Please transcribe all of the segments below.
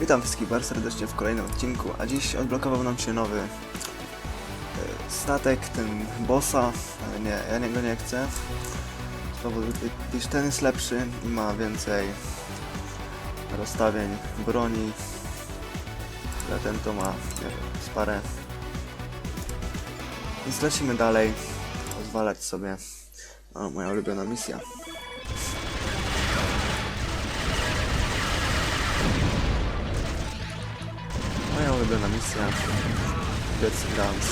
Witam wszystkich bardzo serdecznie w kolejnym odcinku, a dziś odblokował nam się nowy e, statek, ten bossa, ale nie, ja niego nie chcę. Z powodu, gdyż ten jest lepszy i ma więcej rozstawień broni, ale ten to ma, nie wiem, z. Więc lecimy dalej, pozwalać sobie. O, moja ulubiona misja. Ulubiona misja. Gets Guns.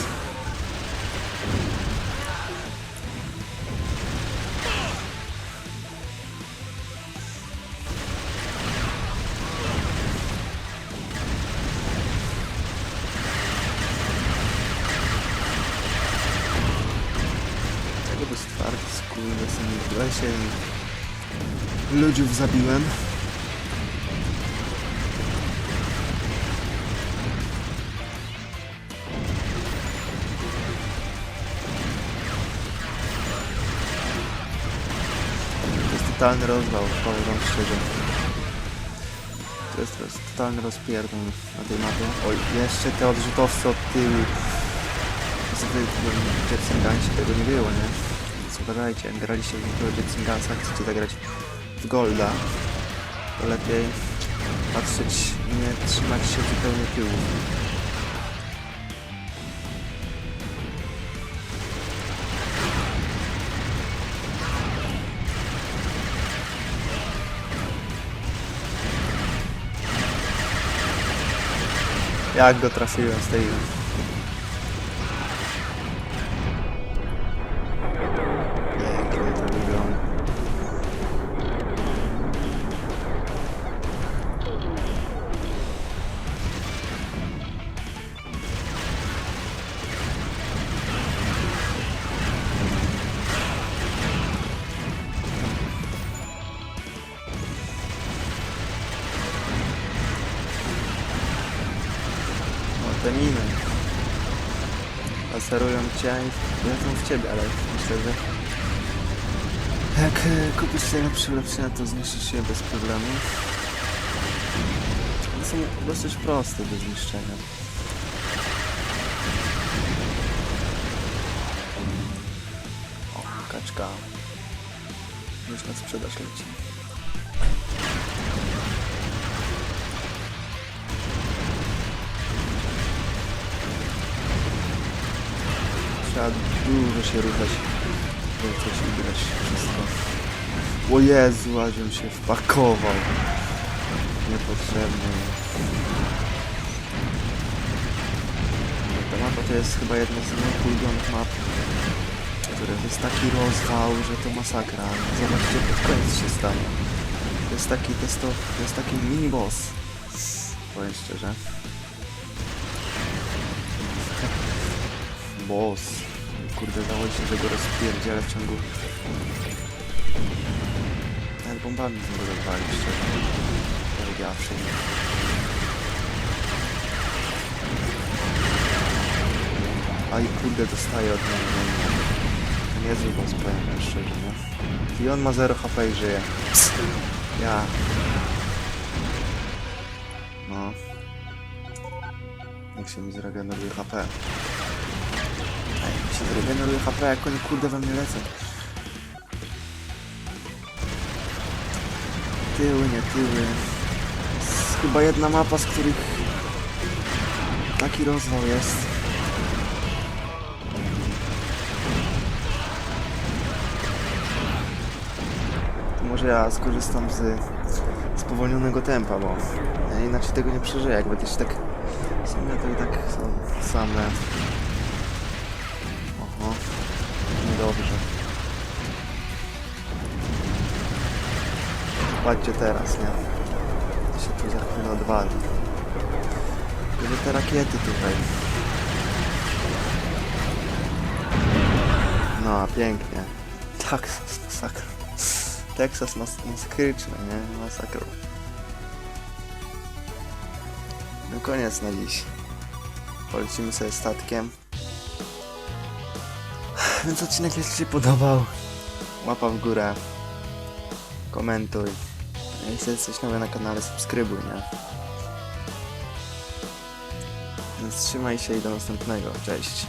Tego lesie. Ludziów zabiłem. Totalny rozwał, powiem wam szczerze. To jest, jest totalny rozpierdol na tej mapie. Oj, jeszcze te odrzutowce od tyłu. W Jetson Gunsie tego nie było, nie? Więc uważajcie, jak graliście w Jetson Gunsa, chcecie zagrać w Golda, to lepiej patrzeć, nie trzymać się zupełnie tyłu. Jak go trafiłem z tej... te miny. Cię i lecą w ciebie, ale myślę, że jak e, kupisz sobie lepsze ulepszenia, to zniszczysz je bez problemu. One są dosyć proste do zniszczenia. O, kaczka. Już na sprzedaż leci. Trzeba dużo się ruszać. To coś widać wszystko. O Jezu, ażem się wpakował. Niepotrzebny. Ta mapa to jest chyba jedna z moich ulubionych map. Które to jest taki rozwał, że to masakra. Zobaczcie, pod koniec się stanie. To jest taki, to jest, to, to jest taki mini boss. Powiem szczerze. Boss. Kurde, dało się, że go rozpierdzielę w ciągu... Nawet bombami z niego rozwali, szczerze. Powiedziawszy. A i kurde, dostaje od niego. To niezły boss, powiem szczerze, nie? I on ma 0 HP i żyje. Ja. No. Jak się mi zregeneruje HP. Się zregeneruje HP, jak oni kurde we mnie lecą. Tyły, nie tyły. Jest chyba jedna mapa, z których taki rozwał jest. Może ja skorzystam z spowolnionego tempa, bo inaczej tego nie przeżyję, jak będę się tak... W sumie to i tak są same Oho, niedobrze. Patrzcie teraz, nie? To się tu za chwilę odwali. Gdzie te rakiety tutaj? No, pięknie. Tak, masakra. Mas masakryczny, nie? Masakra. No koniec na dziś. Polecimy sobie statkiem. Więc odcinek jeśli Ci podobał, łapa w górę, komentuj. Jeśli jest nowy na kanale, subskrybuj, nie? Więc trzymaj się i do następnego. Cześć.